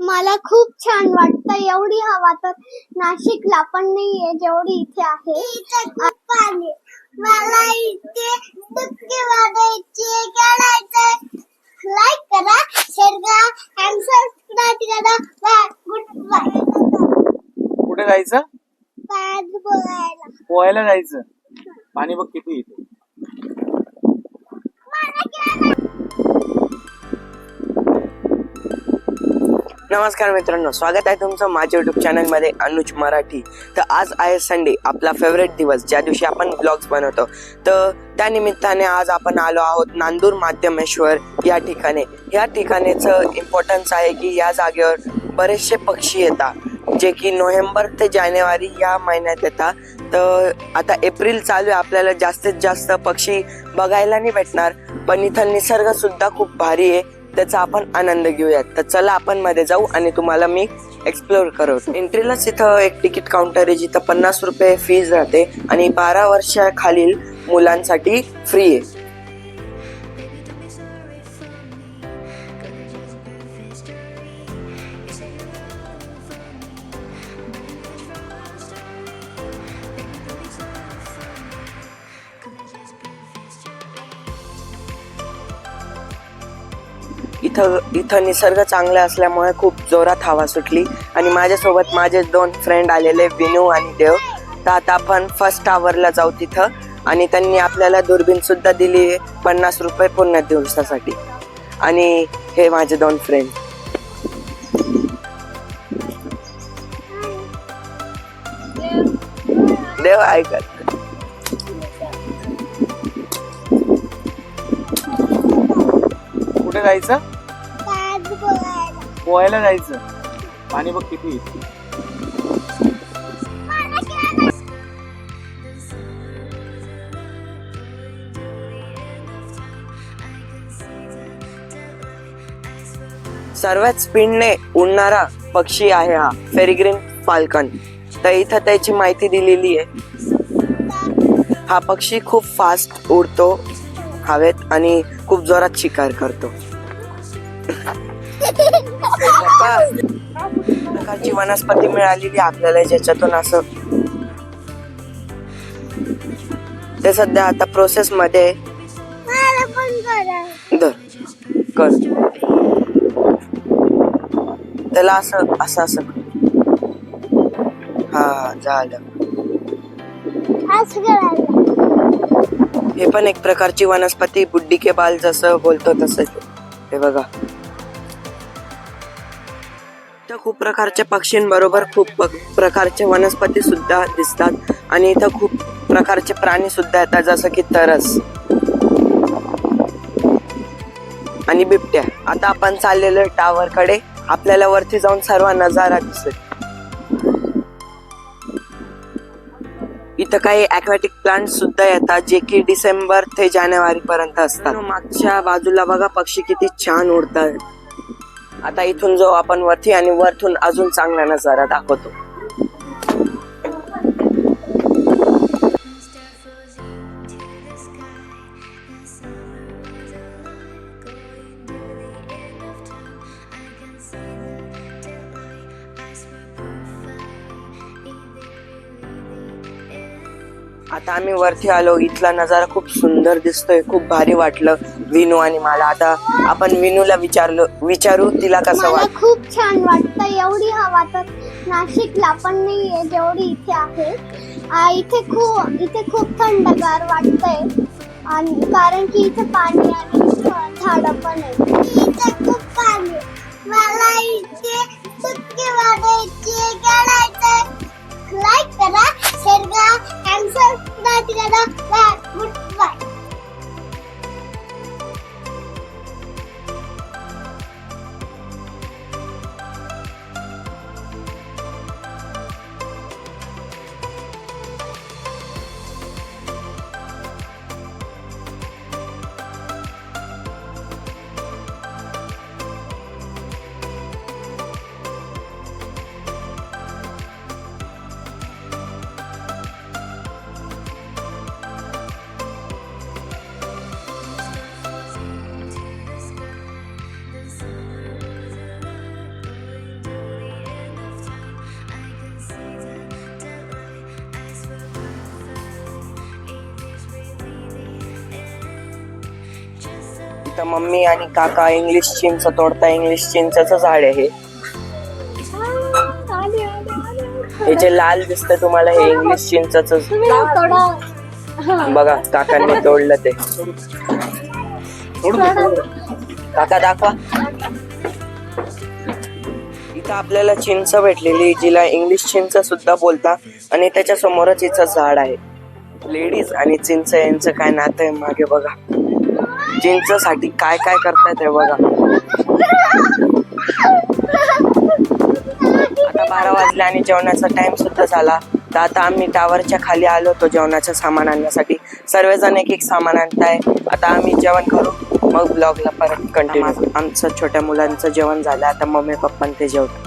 मला खूप छान वाटतं. एवढी हवा तर नाशिकला पण नाहीये जेवढी इथे आहे. पाणी मला इथे डुबकी खेळायचं लाईक करा शेअर करा आणि सबस्क्राईब करा. बाय गुड बाय कुठे जायचं? बोलायला. पोहायला जायचं. पाणी बघ किती येते नमस्कार मित्रांनो स्वागत आहे तुमचं माझ्या युट्यूब चॅनलमध्ये अनुज मराठी. तर आज आहे संडे आपला फेवरेट दिवस ज्या दिवशी आपण ब्लॉग्स बनवतो. तर त्या निमित्ताने आज आपण आलो आहोत नांदूर माध्यमेश्वर या ठिकाणी. या ठिकाणीचं इम्पॉर्टन्स आहे की या जागेवर बरेचसे पक्षी येतात जे की नोव्हेंबर ते जानेवारी या महिन्यात येतात. तर आता एप्रिल चालू आहे आपल्याला जास्तीत जास्त पक्षी बघायला नाही भेटणार पण इथं निसर्गसुद्धा खूप भारी आहे. त्याचा आपण आनंद घेऊयात. तर चला आपण मध्ये जाऊ आणि तुम्हाला मी एक्सप्लोर करू एंट्रीलाच इथं एक तिकीट काउंटर आहे जिथं पन्नास रुपये फीज राहते आणि बारा वर्षाखालील मुलांसाठी फ्री आहे. इथं इथं निसर्ग चांगला असल्यामुळे खूप जोरात हवा सुटली. आणि माझ्यासोबत माझे दोन फ्रेंड आलेले विनू आणि देव. तर आता आपण फर्स्ट आवरला जाऊ तिथं. आणि त्यांनी आपल्याला दुर्बीनसुद्धा दिली आहे पन्नास रुपये पूर्ण दिवसासाठी. आणि हे माझे दोन फ्रेंड देव ऐकत कुठे जायचं? पोहायला जायचं. पाणी बघ किती. सर्वात स्पीडने उडणारा पक्षी आहे हा फेरिग्रीन फाल्कन तर इथं त्याची माहिती दिलेली आहे. हा पक्षी खूप फास्ट उडतो हवेत आणि खूप जोरात शिकार करतो. प्रकारची वनस्पती मिळालेली आपल्याला ज्याच्यातून असं ते सध्या आता प्रोसेस मध्ये करा. त्याला असं असं असं. हा झालं. हे पण एक प्रकारची वनस्पती बुड्डी के बाल जसं बोलतो तसं हे बघा. इथं खूप प्रकारच्या पक्ष्यांबरोबर खूप प्रकारच्या प्रकारचे वनस्पती सुद्धा दिसतात. आणि इथं खूप प्रकारचे प्राणी सुद्धा येतात जसं की तरस. आणि बिबट्या. आता आपण चाललेलो टावर कडे. आपल्याला वरती जाऊन सर्व नजारा दिसेल. इथं काही अक्वॅटिक प्लांट सुद्धा येतात जे की डिसेंबर ते जानेवारी पर्यंत असतात. मागच्या बाजूला बघा पक्षी किती छान उडतात आता इथून जाऊ आपण वरती आणि वरतून अजून चांगला नजारा दाखवतो. आता आम्ही वरती आलो. इथला नजारा खूप सुंदर दिसतोय. खूप भारी वाटलं विनू आणि मला. आता आपण विनूला विचारलो विचारू तिला कसं मला वाट खूप छान वाटतं. एवढी हवा तर नाशिकला पण नाहीये जेवढी इथे आहे. इथे खूप इथे खूप थंडगार वाटतंय. आणि कारण की इथे पाणी आणि झाड पण आहे इथे खूप पाणी. मला इथे डुबकी मारायची खेळायचं लाईक करा शेअर करा आणि सबस्क्राईब करा बाय तर मम्मी आणि काका इंग्लिश चिंच तोडता इंग्लिश चिंचचं झाड आहे हे. हे जे लाल दिसतं तुम्हाला हे इंग्लिश चिंचच बघा काकांनी तोडलं ते. थोडं काका दाखवा. इथं आपल्याला चिंच भेटलेली जिला इंग्लिश चिंच सुद्धा बोलता आणि त्याच्या समोरच हिचं झाड आहे. लेडीज आणि चिंच यांचं काय नातं आहे मागे बघा. जिंचसाठी काय काय करतायत हे बघा. आता बारा वाजले आणि जेवणाचा टाइम सुद्धा झाला. तर आता आम्ही टावरच्या खाली आलो होतो जेवणाचं सामान आणण्यासाठी. सर्वजण एक एक सामान आणताय. आता आम्ही जेवण करू. मग ब्लॉगला परत कंटिन्यू आमचं छोट्या मुलांचं जेवण झालं. आता मम्मी पप्पा ते जेवतो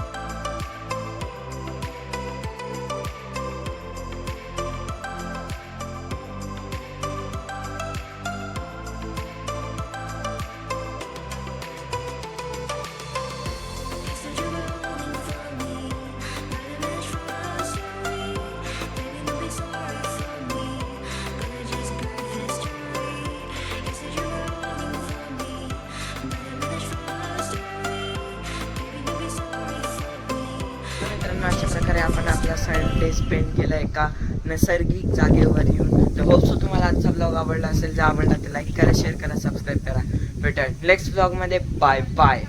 मित्रांनो अशा प्रकारे आपण आपला संडे स्पेंड केला एका नैसर्गिक जागेवर येऊन. तर होपसो तुम्हाला आजचा ब्लॉग आवडला असेल जर आवडला तर लाईक करा शेअर करा सबस्क्राईब करा. भेटूया नेक्स्ट ब्लॉगमध्ये बाय बाय